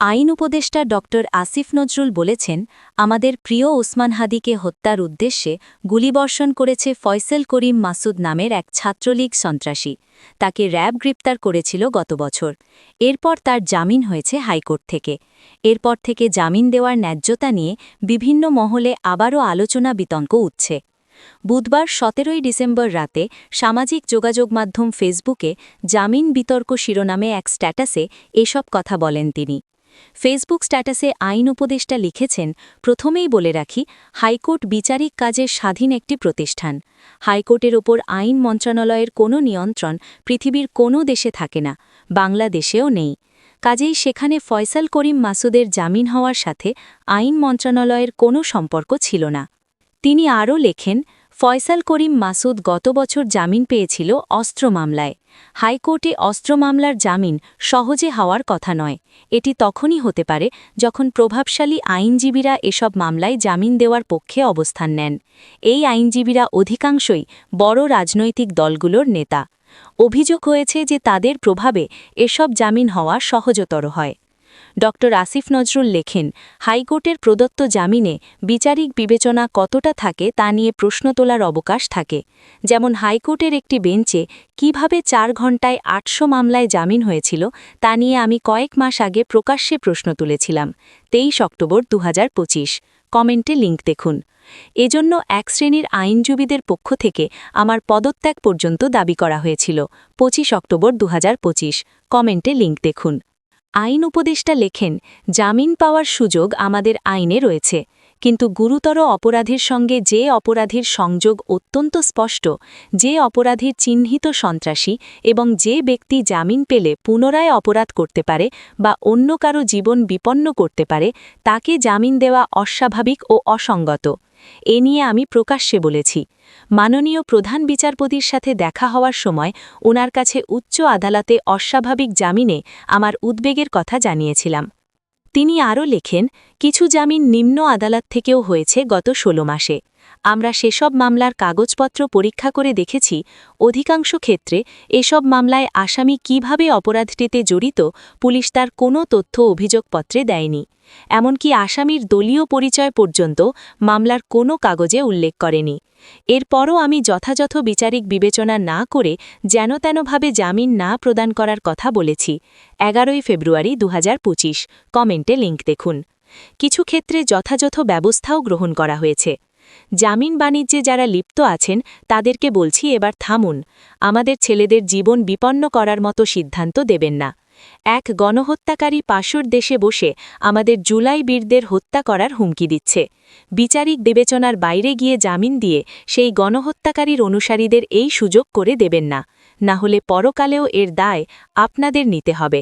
আইন উপদেষ্টা ড. আসিফ নজরুল বলেছেন, আমাদের প্রিয় ওসমান হাদিকে হত্যার উদ্দেশ্যে গুলিবর্ষণ করেছে ফয়সল করিম মাসুদ নামের এক ছাত্রলীগ সন্ত্রাসী। তাকে র্যাব গ্রেপ্তার করেছিল গত বছর। এরপর তার জামিন হয়েছে হাইকোর্ট থেকে। এরপর থেকে জামিন দেওয়ার ন্যায্যতা নিয়ে বিভিন্ন মহলে আবারও আলোচনা বিতঙ্ক উঠছে। বুধবার সতেরোই ডিসেম্বর রাতে সামাজিক যোগাযোগ মাধ্যম ফেসবুকে জামিন বিতর্ক শিরোনামে এক স্ট্যাটাসে এসব কথা বলেন তিনি। ফেসবুক স্ট্যাটাসে আইন উপদেষ্টা লিখেছেন, প্রথমেই বলে রাখি, হাইকোর্ট বিচারিক কাজের স্বাধীন একটি প্রতিষ্ঠান। হাইকোর্টের ওপর আইন মন্ত্রণালয়ের কোনো নিয়ন্ত্রণ পৃথিবীর কোনো দেশে থাকে না, বাংলাদেশেও নেই। কাজেই সেখানে ফয়সাল করিম মাসুদের জামিন হওয়ার সাথে আইন মন্ত্রণালয়ের কোনো সম্পর্ক ছিল না। তিনি আরও লেখেন ফয়সাল করিম মাসুদ গত বছর জামিন পেয়েছিল অস্ত্র মামলায়। হাইকোর্টে অস্ত্র মামলার জামিন সহজে হওয়ার কথা নয়। এটি তখনই হতে পারে যখন প্রভাবশালী আইনজীবীরা এসব মামলায় জামিন দেওয়ার পক্ষে অবস্থান নেন। এই আইনজীবীরা অধিকাংশই বড় রাজনৈতিক দলগুলোর নেতা। অভিযোগ হয়েছে যে তাদের প্রভাবে এসব জামিন হওয়া সহজতর হয়। ড. আসিফ নজরুল লেখেন, হাইকোর্টের প্রদত্ত জামিনে বিচারিক বিবেচনা কতটা থাকে তা নিয়ে প্রশ্ন তোলার অবকাশ থাকে। যেমন হাইকোর্টের একটি বেঞ্চে কীভাবে চার ঘণ্টায় আটশো মামলায় জামিন হয়েছিল তা নিয়ে আমি কয়েক মাস আগে প্রকাশ্যে প্রশ্ন তুলেছিলাম, তেইশ অক্টোবর দুহাজার পঁচিশ। কমেন্টে লিঙ্ক দেখুন। এজন্য এক শ্রেণির আইনজীবীদের পক্ষ থেকে আমার পদত্যাগ পর্যন্ত দাবি করা হয়েছিল ২৫ অক্টোবর দুহাজার পঁচিশ। কমেন্টে লিঙ্ক দেখুন। আইন উপদেষ্টা লেখেন জামিন পাওয়ার সুযোগ আমাদের আইনে রয়েছে। কিন্তু গুরুতর অপরাধের সঙ্গে যে অপরাধীর সংযোগ অত্যন্ত স্পষ্ট, যে অপরাধীর চিহ্নিত সন্ত্রাসী এবং যে ব্যক্তি জামিন পেলে পুনরায় অপরাধ করতে পারে বা অন্য কারও জীবন বিপন্ন করতে পারে, তাকে জামিন দেওয়া অস্বাভাবিক ও অসঙ্গত। এ নিয়ে আমি প্রকাশ্যে বলেছি। মাননীয় প্রধান বিচারপতির সাথে দেখা হওয়ার সময় ওনার কাছে উচ্চ আদালতে অস্বাভাবিক জামিনে আমার উদ্বেগের কথা জানিয়েছিলাম। তিনি আরও লেখেন কিছু জামিন নিম্ন আদালত থেকেও হয়েছে গত ১৬ মাসে। আমরা সেসব মামলার কাগজপত্র পরীক্ষা করে দেখেছি, অধিকাংশ ক্ষেত্রে এসব মামলায় আসামি কীভাবে অপরাধটিতে জড়িত পুলিশ তার কোনো তথ্য অভিযোগপত্রে দেয়নি। এমনকি আসামির দলীয় পরিচয় পর্যন্ত মামলার কোনো কাগজে উল্লেখ করেনি। এরপরও আমি যথাযথ বিচারিক বিবেচনা না করে যেন তেনভাবে জামিন না প্রদান করার কথা বলেছি। এগারোই ফেব্রুয়ারি দু হাজার পঁচিশ। কমেন্টে লিঙ্ক দেখুন। কিছু ক্ষেত্রে যথাযথ ব্যবস্থাও গ্রহণ করা হয়েছে। জামিন বাণিজ্যে যারা লিপ্ত আছেন, তাদেরকে বলছি এবার থামুন। আমাদের ছেলেদের জীবন বিপন্ন করার মতো সিদ্ধান্ত দেবেন না। এক গণহত্যাকারী পাশুর দেশে বসে আমাদের জুলাই বীরদের হত্যা করার হুমকি দিচ্ছে। বিচারিক বিবেচনার বাইরে গিয়ে জামিন দিয়ে সেই গণহত্যাকারীর অনুসারীদের এই সুযোগ করে দেবেন না। না হলে পরকালেও এর দায় আপনাদের নিতে হবে।